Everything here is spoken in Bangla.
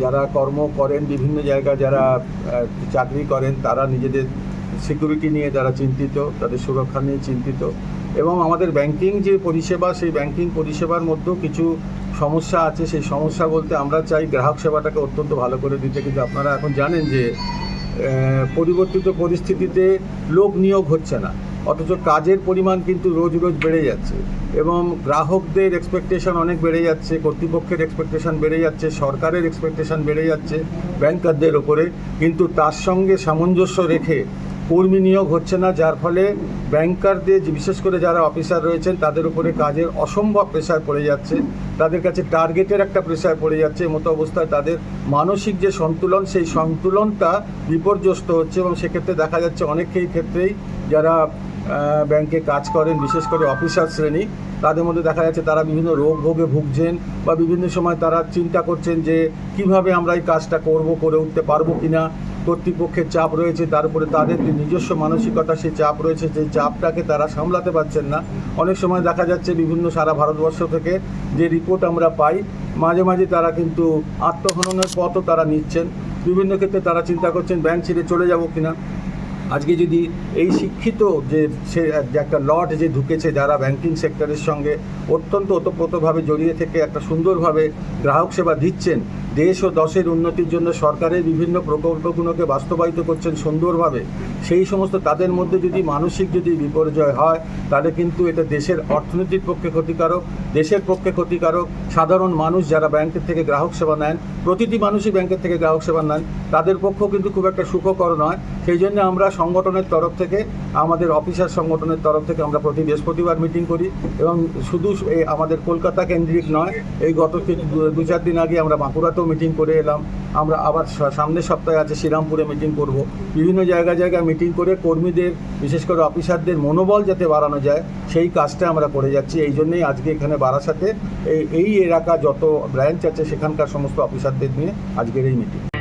যারা কর্ম করেন বিভিন্ন জায়গায়, যারা চাকরি করেন, তারা নিজেদের সিকিউরিটি নিয়ে যারা চিন্তিত, তাদের সুরক্ষা নিয়ে চিন্তিত। এবং আমাদের ব্যাংকিং যে পরিষেবা, সেই ব্যাংকিং পরিষেবার মধ্যেও কিছু সমস্যা আছে। সেই সমস্যা বলতে আমরা চাই গ্রাহক সেবাটাকে অত্যন্ত ভালো করে দিতে। কিন্তু আপনারা এখন জানেন যে পরিবর্তিত পরিস্থিতিতে লোক নিয়োগ হচ্ছে না। অথচ কাজের পরিমাণ কিন্তু রোজ রোজ বেড়ে যাচ্ছে এবং গ্রাহকদের এক্সপেকটেশন অনেক বেড়ে যাচ্ছে, কর্তৃপক্ষের এক্সপেকটেশন বেড়ে যাচ্ছে, সরকারের এক্সপেকটেশন বেড়ে যাচ্ছে ব্যাংকারদের ওপরে। কিন্তু তার সঙ্গে সামঞ্জস্য রেখে কর্মী নিয়োগ হচ্ছে না, যার ফলে ব্যাংকারদের বিশেষ করে যারা অফিসার রয়েছেন, তাদের উপরে কাজের অসম্ভব প্রেশার পড়ে যাচ্ছে। তাদের কাছে টার্গেটের একটা প্রেশার পড়ে যাচ্ছে। মতো অবস্থায় তাদের মানসিক যে সন্তুলন, সেই সন্তুলনটা বিপর্যস্ত হচ্ছে এবং সেক্ষেত্রে দেখা যাচ্ছে অনেকেই ক্ষেত্রেই যারা ব্যাংকে কাজ করেন, বিশেষ করে অফিসার শ্রেণি। তাদের মধ্যে দেখা যাচ্ছে তারা বিভিন্ন রোগ ভোগে ভুগছেন বা বিভিন্ন সময় তারা চিন্তা করছেন যে কীভাবে আমরা এই কাজটা করব, করে উঠতে পারব কিনা। কর্তৃপক্ষের চাপ রয়েছে তার উপরে তাদের যে নিজস্ব মানসিকতা, সেই চাপ রয়েছে। সেই চাপটাকে তারা সামলাতে পারছেন না। অনেক সময় দেখা যাচ্ছে বিভিন্ন সারা ভারতবর্ষ থেকে যে রিপোর্ট আমরা পাই, মাঝে মাঝে তারা কিন্তু আত্মহননের পথও তারা নিচ্ছেন। বিভিন্ন ক্ষেত্রে তারা চিন্তা করছেন, ব্যাংক ছেড়ে চলে যাব কিনা? আজকে যদি এই শিক্ষিত যে সে একটা লট যে ঢুকেছে, যারা ব্যাংকিং সেক্টরের সঙ্গে অত্যন্ত ওতপ্রোতভাবে জড়িয়ে থেকে একটা সুন্দরভাবে গ্রাহক সেবা দিচ্ছেন দেশ ও দশের উন্নতির জন্য সরকারের বিভিন্ন প্রকল্পগুলোকে বাস্তবায়িত করছেন সুন্দরভাবে, সেই সমস্ত তাদের মধ্যে যদি মানসিক যদি বিপর্যয় হয়, তাহলে কিন্তু এটা দেশের অর্থনীতির পক্ষে ক্ষতিকারক, দেশের পক্ষে ক্ষতিকারক। সাধারণ মানুষ যারা ব্যাংকের থেকে গ্রাহক সেবা নেন, প্রতিটি মানুষই ব্যাংকের থেকে গ্রাহক সেবা নেন, তাদের পক্ষেও কিন্তু খুব একটা সুখকর নয়। সেই জন্য আমরা সংগঠনের তরফ থেকে আমাদের অফিসার সংগঠনের তরফ থেকে আমরা প্রতি বৃহস্পতিবার মিটিং করি এবং শুধু আমাদের কলকাতা কেন্দ্রিক নয়, এই গত দু- চার দিন আগে আমরা বাঁকুড়াতেও মিটিং করে এলাম। আমরা আবার সামনের সপ্তাহে আছে শ্রীরামপুরে মিটিং করব। বিভিন্ন জায়গায় জায়গায় মিটিং করে কর্মীদের, বিশেষ করে অফিসারদের মনোবল যাতে বাড়ানো যায়, সেই কাজটা আমরা করে যাচ্ছি। এই জন্যেই আজকে এখানে বারাসাতে এই এই এলাকা যত ব্রাঞ্চ আছে, সেখানকার সমস্ত অফিসারদের নিয়ে আজকের এই মিটিং।